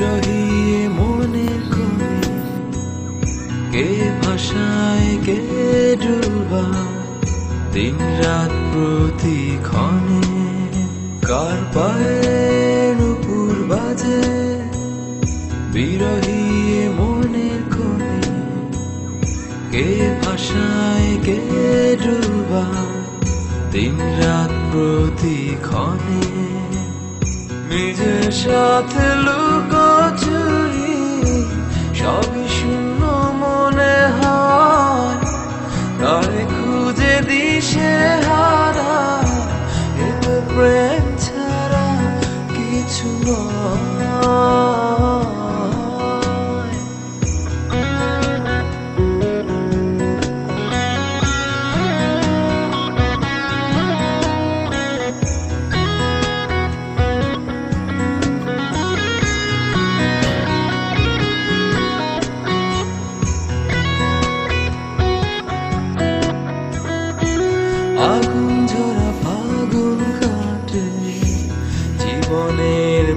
বিরহী মনে কবি কে ভাষায়, কে ডুবা দিন রাত প্রতি ক্ষণে কার পায়ের বাজে। বিরহী মনের কবি কে ভাষায়, কে ডুবা দিন রাত প্রতি ক্ষণে নিজের সাথে লুকোচুরি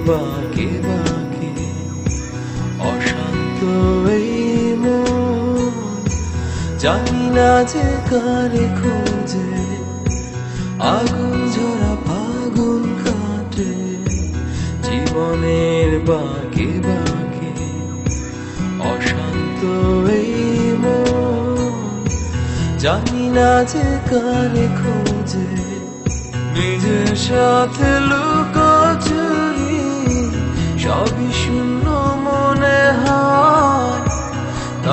বাকি বাকি, অশান্ত এই মন। জানি না যে কারে খোঁজে, আগুন ঝরা ফাগুন কাটে। জীবনের বাকি বাকি, অশান্ত এই মন। জানি না যে কারে খোঁজে, নিজের সাথে লুকোচুরি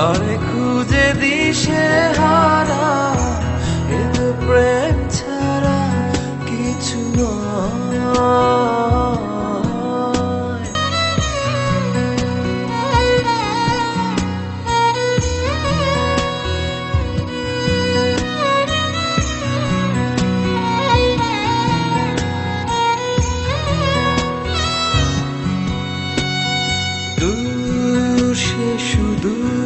তারে খুঁজে দিশে হারা এ তো প্রেম ছাড়া কিছু নয়। দূর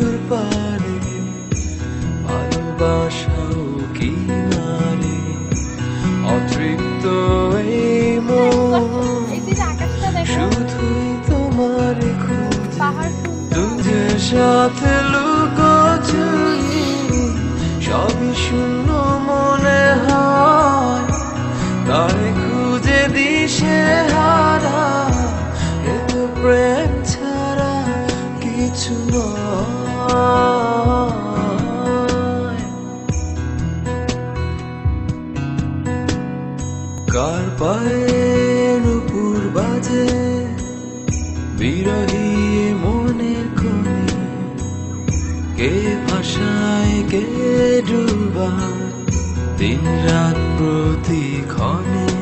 সাথে লুকোচুরি সবই শূন্য মনে হয়। তারে খুঁজে দিশে হারা এ তো প্রেম ছাড়া কিছু নয়। কার পায়ের ভাষায় কে ডুবা দিন রাত প্রতিক্ষণে